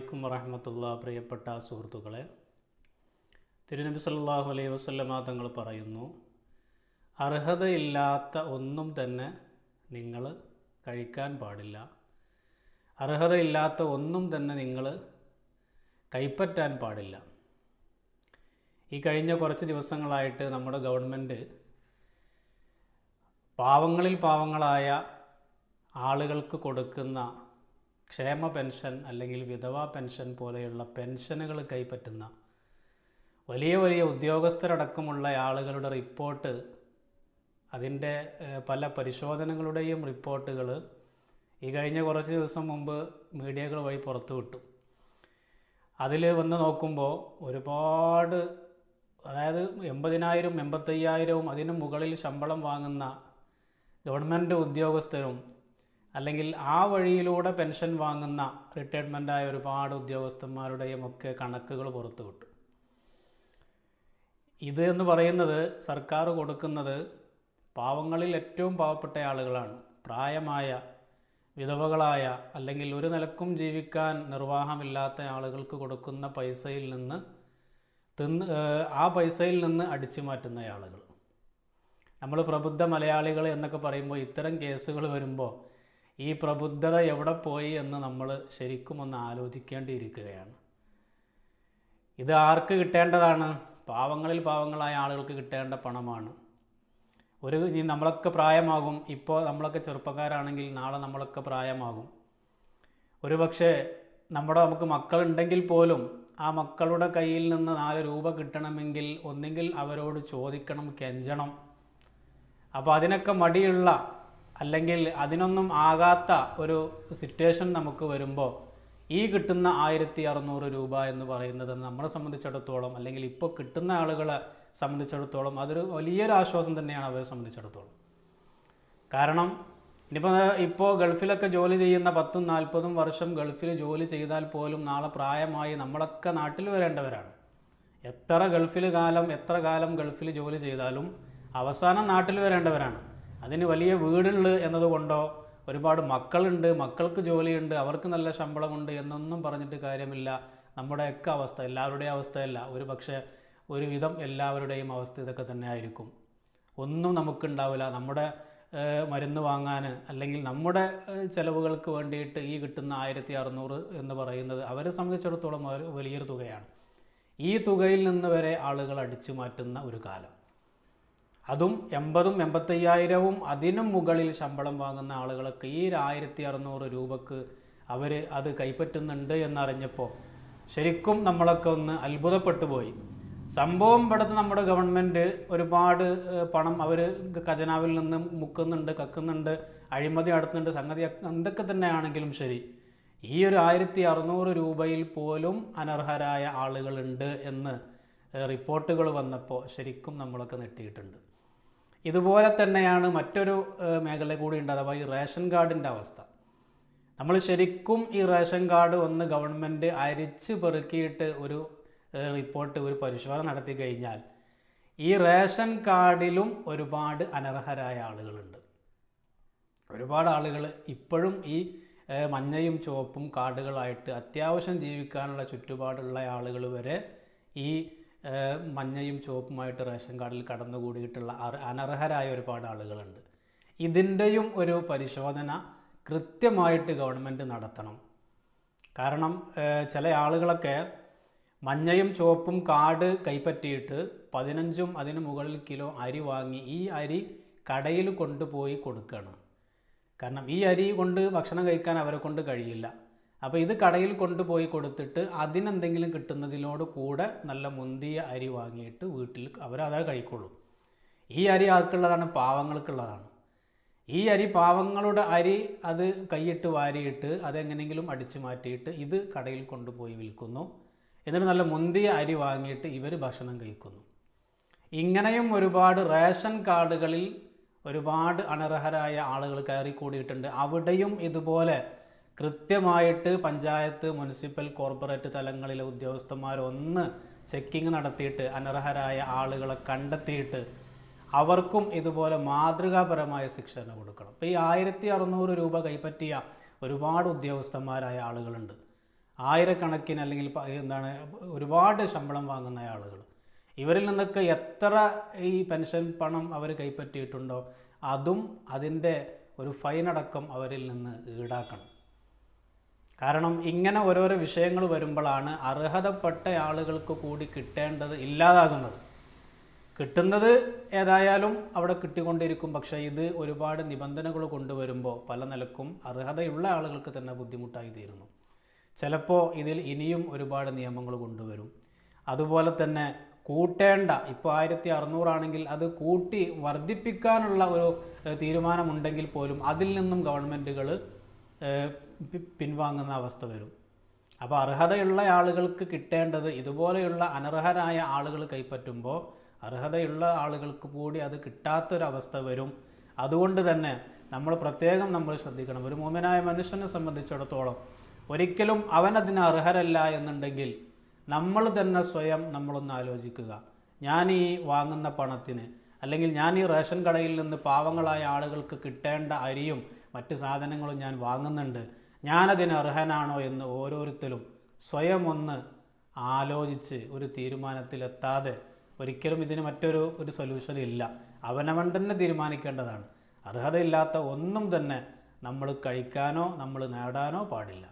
അലൈക്കും വറഹമത്തുള്ള പ്രിയപ്പെട്ട സുഹൃത്തുക്കളെ തിരുനബി സല്ലാഹു അലൈഹി വസല്ലമ തങ്ങൾ പറയുന്നു അർഹതയില്ലാത്ത ഒന്നും തന്നെ നിങ്ങൾ കഴിക്കാൻ പാടില്ല. അർഹതയില്ലാത്ത ഒന്നും തന്നെ നിങ്ങൾ കൈപ്പറ്റാൻ പാടില്ല. ഈ കഴിഞ്ഞ കുറച്ച് ദിവസങ്ങളായിട്ട് നമ്മുടെ ഗവൺമെന്റ് പാവങ്ങളിൽ പാവങ്ങളായ ആളുകൾക്ക് കൊടുക്കുന്ന ക്ഷേമ പെൻഷൻ അല്ലെങ്കിൽ വിധവാ പെൻഷൻ പോലെയുള്ള പെൻഷനുകൾ കൈപ്പറ്റുന്ന വലിയ വലിയ ഉദ്യോഗസ്ഥരടക്കമുള്ള ആളുകളുടെ റിപ്പോർട്ട് അതിന്റെ പല പരിശോധനകളുടെയും റിപ്പോർട്ടുകൾ ഈ കഴിഞ്ഞ കുറച്ച് ദിവസം മുമ്പ് മീഡിയകൾ വഴി പുറത്തുവിട്ടു അതിൽ വന്ന് നോക്കുമ്പോൾ ഒരുപാട് അതായത് എൺപതിനായിരം എൺപത്തയ്യായിരവും അതിനു മുകളിൽ ശമ്പളം വാങ്ങുന്ന ഗവൺമെന്റ് ഉദ്യോഗസ്ഥരും അല്ലെങ്കിൽ ആ വഴിയിലൂടെ പെൻഷൻ വാങ്ങുന്ന റിട്ടയർമെന്റായ ഒരുപാട് ഉദ്യോഗസ്ഥന്മാരുടെയും ഒക്കെ കണക്കുകൾ പുറത്തു വിട്ടു. ഇത് എന്ന് പറയുന്നത് സർക്കാർ കൊടുക്കുന്നത് പാവങ്ങളിൽ ഏറ്റവും പാവപ്പെട്ട ആളുകളാണ്. പ്രായമായ വിധവകളായ അല്ലെങ്കിൽ ഒരു നിലക്കും ജീവിക്കാൻ നിർവാഹമില്ലാത്ത ആളുകൾക്ക് കൊടുക്കുന്ന പൈസയിൽ നിന്ന് തിന്ന് ആ പൈസയിൽ നിന്ന് അടിച്ചു മാറ്റുന്ന ആളുകൾ. നമ്മൾ പ്രബുദ്ധ മലയാളികൾ എന്നൊക്കെ പറയുമ്പോൾ ഇത്തരം കേസുകൾ വരുമ്പോൾ ഈ പ്രബുദ്ധത എവിടെ പോയി എന്ന് നമ്മൾ ശരിക്കും ഒന്ന് ആലോചിക്കേണ്ടിയിരിക്കുകയാണ്. ഇത് ആർക്ക് കിട്ടേണ്ടതാണ്? പാവങ്ങളിൽ പാവങ്ങളായ ആളുകൾക്ക് കിട്ടേണ്ട പണമാണ്. ഒരു ഇനി നമ്മളൊക്കെ പ്രായമാകും. ഇപ്പോൾ നമ്മളൊക്കെ ചെറുപ്പക്കാരാണെങ്കിൽ നാളെ നമ്മളൊക്കെ പ്രായമാകും. ഒരു പക്ഷേ നമ്മുടെ നമുക്ക് മക്കളുണ്ടെങ്കിൽ പോലും ആ മക്കളുടെ കയ്യിൽ നിന്ന് നാല് രൂപ കിട്ടണമെങ്കിൽ ഒന്നെങ്കിൽ അവരോട് ചോദിക്കണം കെഞ്ചണം. അപ്പോൾ അതിനൊക്കെ മടിയുള്ള അല്ലെങ്കിൽ അതിനൊന്നും ആകാത്ത ഒരു സിറ്റുവേഷൻ നമുക്ക് വരുമ്പോൾ ഈ കിട്ടുന്ന ആയിരത്തി അറുന്നൂറ് രൂപ എന്ന് പറയുന്നത് നമ്മളെ സംബന്ധിച്ചിടത്തോളം അല്ലെങ്കിൽ ഇപ്പോൾ കിട്ടുന്ന ആളുകളെ സംബന്ധിച്ചിടത്തോളം അതൊരു വലിയൊരു ആശ്വാസം തന്നെയാണ് അവരെ സംബന്ധിച്ചിടത്തോളം. കാരണം ഇനിയിപ്പോൾ ഇപ്പോൾ ഗൾഫിലൊക്കെ ജോലി ചെയ്യുന്ന പത്തും നാൽപ്പതും വർഷം ഗൾഫിൽ ജോലി ചെയ്താൽ പോലും നാളെ പ്രായമായി നമ്മളൊക്കെ നാട്ടിൽ വരേണ്ടവരാണ്. എത്ര ഗൾഫിൽ കാലം എത്ര കാലം ഗൾഫിൽ ജോലി ചെയ്താലും അവസാനം നാട്ടിൽ വരേണ്ടവരാണ്. അതിന് വലിയ വീടുണ്ട് എന്നതുകൊണ്ടോ ഒരുപാട് മക്കളുണ്ട് മക്കൾക്ക് ജോലിയുണ്ട് അവർക്ക് നല്ല ശമ്പളമുണ്ട് എന്നൊന്നും പറഞ്ഞിട്ട് കാര്യമില്ല. നമ്മുടെയൊക്കെ അവസ്ഥ എല്ലാവരുടെയും അവസ്ഥയല്ല. ഒരു പക്ഷേ ഒരുവിധം എല്ലാവരുടെയും അവസ്ഥ ഇതൊക്കെ തന്നെ ആയിരിക്കും ഒന്നും നമുക്കുണ്ടാവില്ല. നമ്മുടെ മരുന്ന് വാങ്ങാൻ അല്ലെങ്കിൽ നമ്മുടെ ചിലവുകൾക്ക് വേണ്ടിയിട്ട് ഈ കിട്ടുന്ന ആയിരത്തി അറുന്നൂറ് എന്ന് പറയുന്നത് അവരെ സംബന്ധിച്ചിടത്തോളം വലിയൊരു തുകയാണ്. ഈ തുകയിൽ നിന്ന് വരെ ആളുകൾ അടിച്ചു മാറ്റുന്ന ഒരു കാലം. അതും എൺപതും എൺപത്തയ്യായിരവും അതിനും മുകളിൽ ശമ്പളം വാങ്ങുന്ന ആളുകളൊക്കെ ഈ ആയിരത്തി അറുന്നൂറ് രൂപക്ക് അവർ അത് കൈപ്പറ്റുന്നുണ്ട് എന്നറിഞ്ഞപ്പോൾ ശരിക്കും നമ്മളൊക്കെ ഒന്ന് അത്ഭുതപ്പെട്ടു പോയി. സംഭവം ഇവിടുത്തെ നമ്മുടെ ഗവൺമെന്റ് ഒരുപാട് പണം അവർ ഖജനാവിൽ നിന്ന് മുക്കുന്നുണ്ട് കക്കുന്നുണ്ട് അഴിമതി നടത്തുന്നുണ്ട് സംഗതി എന്തൊക്കെ തന്നെയാണെങ്കിലും ശരി. ഈ ഒരു ആയിരത്തി അറുന്നൂറ് രൂപയിൽ പോലും അനർഹരായ ആളുകളുണ്ട് എന്ന് റിപ്പോർട്ടുകൾ വന്നപ്പോൾ ശരിക്കും നമ്മളൊക്കെ നെട്ടിയിട്ടുണ്ട് ഇതുപോലെ തന്നെയാണ് മറ്റൊരു മേഖല കൂടി ഉണ്ട് അഥവാ ഈ റേഷൻ കാർഡിന്റെ അവസ്ഥ. നമ്മൾ ശരിക്കും ഈ റേഷൻ കാർഡ് ഒന്ന് ഗവൺമെന്റ് അരിച്ച് പെറുക്കിയിട്ട് ഒരു റിപ്പോർട്ട് ഒരു പരിശോധന നടത്തി കഴിഞ്ഞാൽ ഈ റേഷൻ കാർഡിലും ഒരുപാട് അനർഹരായ ആളുകളുണ്ട്. ഒരുപാട് ആളുകൾ ഇപ്പോഴും ഈ മഞ്ഞയും ചുവപ്പും കാർഡുകളായിട്ട് അത്യാവശ്യം ജീവിക്കാനുള്ള ചുറ്റുപാടുള്ള ആളുകൾ വരെ ഈ മഞ്ഞയും ചുവപ്പുമായിട്ട് റേഷൻ കാർഡിൽ കടന്നുകൂടിയിട്ടുള്ള അനർഹരായ ഒരുപാട് ആളുകളുണ്ട്. ഇതിന്റെയും ഒരു പരിശോധന കൃത്യമായിട്ട് ഗവൺമെന്റ് നടത്തണം. കാരണം ചില ആളുകളൊക്കെ മഞ്ഞയും ചുവപ്പും കാർഡ് കൈപ്പറ്റിയിട്ട് പതിനഞ്ചും അതിന് മുകളിൽ കിലോ അരി വാങ്ങി ഈ അരി കടയിൽ കൊണ്ടുപോയി കൊടുക്കുകയാണ് കാരണം ഈ അരി കൊണ്ട് ഭക്ഷണം കഴിക്കാൻ അവരെ കൊണ്ട് കഴിയില്ല. അപ്പോൾ ഇത് കടയിൽ കൊണ്ടുപോയി കൊടുത്തിട്ട് അതിനെന്തെങ്കിലും കിട്ടുന്നതിനോട് കൂടെ നല്ല മുന്തിയ അരി വാങ്ങിയിട്ട് വീട്ടിൽ അവരതേ കഴിക്കുള്ളൂ. ഈ അരി ആർക്കുള്ളതാണ്? പാവങ്ങൾക്കുള്ളതാണ്. ഈ അരി പാവങ്ങളുടെ അരി അത് കൈയിട്ട് വാരിയിട്ട് അതെങ്ങനെയെങ്കിലും അടിച്ചു മാറ്റിയിട്ട് ഇത് കടയിൽ കൊണ്ടുപോയി വിൽക്കുന്നു. എന്നിട്ട് നല്ല മുന്തിയ അരി വാങ്ങിയിട്ട് ഇവർ ഭക്ഷണം കഴിക്കുന്നു. ഇങ്ങനെയും ഒരുപാട് റേഷൻ കാർഡുകളിൽ ഒരുപാട് അനർഹരായ ആളുകൾ കയറി കൂടിയിട്ടുണ്ട് അവിടെയും ഇതുപോലെ കൃത്യമായിട്ട് പഞ്ചായത്ത് മുനിസിപ്പൽ കോർപ്പറേറ്റ് തലങ്ങളിലെ ഉദ്യോഗസ്ഥന്മാരൊന്ന് ചെക്കിങ് നടത്തിയിട്ട് അനർഹരായ ആളുകളെ കണ്ടെത്തിയിട്ട് അവർക്കും ഇതുപോലെ മാതൃകാപരമായ ശിക്ഷ തന്നെ കൊടുക്കണം. ഇപ്പോൾ ഈ ആയിരത്തി അറുന്നൂറ് രൂപ കൈപ്പറ്റിയ ഒരുപാട് ഉദ്യോഗസ്ഥന്മാരായ ആളുകളുണ്ട്. ആയിരക്കണക്കിന് അല്ലെങ്കിൽ എന്താണ് ഒരുപാട് ശമ്പളം വാങ്ങുന്ന ആളുകൾ ഇവരിൽ നിന്നൊക്കെ എത്ര ഈ പെൻഷൻ പണം അവർ കൈപ്പറ്റിയിട്ടുണ്ടോ അതും അതിന്റെ ഒരു ഫൈനടക്കം അവരിൽ നിന്ന് ഈടാക്കണം. കാരണം ഇങ്ങനെ ഓരോരോ വിഷയങ്ങൾ വരുമ്പോഴാണ് അർഹതപ്പെട്ട ആളുകൾക്ക് കൂടി കിട്ടേണ്ടത് ഇല്ലാതാകുന്നത്. കിട്ടുന്നത് ഏതായാലും അവിടെ കിട്ടിക്കൊണ്ടിരിക്കും. പക്ഷേ ഇത് ഒരുപാട് നിബന്ധനകൾ കൊണ്ടുവരുമ്പോൾ പല നിലക്കും അർഹതയുള്ള ആളുകൾക്ക് തന്നെ ബുദ്ധിമുട്ടായി തീരുന്നു. ചിലപ്പോൾ ഇതിൽ ഇനിയും ഒരുപാട് നിയമങ്ങൾ കൊണ്ടുവരും. അതുപോലെ തന്നെ കൂട്ടേണ്ട ഇപ്പോൾ ആയിരത്തി അറുന്നൂറാണെങ്കിൽ അത് കൂട്ടി വർദ്ധിപ്പിക്കാനുള്ള ഒരു തീരുമാനമുണ്ടെങ്കിൽ പോലും അതിൽ നിന്നും ഗവൺമെന്റുകൾ പിൻവാങ്ങുന്ന അവസ്ഥ വരും. അപ്പോൾ അർഹതയുള്ള ആളുകൾക്ക് കിട്ടേണ്ടത് ഇതുപോലെയുള്ള അനർഹരായ ആളുകൾ കൈപ്പറ്റുമ്പോൾ അർഹതയുള്ള ആളുകൾക്ക് കൂടി അത് കിട്ടാത്തൊരവസ്ഥ വരും. അതുകൊണ്ട് തന്നെ നമ്മൾ പ്രത്യേകം നമ്മൾ ശ്രദ്ധിക്കണം. ഒരു മൂമനായ മനുഷ്യനെ സംബന്ധിച്ചിടത്തോളം ഒരിക്കലും അവൻ അതിന് അർഹരല്ല എന്നുണ്ടെങ്കിൽ നമ്മൾ തന്നെ സ്വയം നമ്മളൊന്ന് ആലോചിക്കുക. ഞാൻ ഈ വാങ്ങുന്ന പണത്തിന് അല്ലെങ്കിൽ ഞാൻ ഈ റേഷൻ കടയിൽ നിന്ന് പാവങ്ങളായ ആളുകൾക്ക് കിട്ടേണ്ട അരിയും മറ്റ് സാധനങ്ങളും ഞാൻ വാങ്ങുന്നുണ്ട്. ഞാനതിന് അർഹനാണോ എന്ന് ഓരോരുത്തരും സ്വയം ഒന്ന് ആലോചിച്ച് ഒരു തീരുമാനത്തിലെത്താതെ ഒരിക്കലും ഇതിന് മറ്റൊരു ഒരു സൊല്യൂഷൻ ഇല്ല. അവനവൻ തന്നെ തീരുമാനിക്കേണ്ടതാണ്. അർഹതയില്ലാത്ത ഒന്നും തന്നെ നമ്മൾ കഴിക്കാനോ നമ്മൾ നേടാനോ പാടില്ല.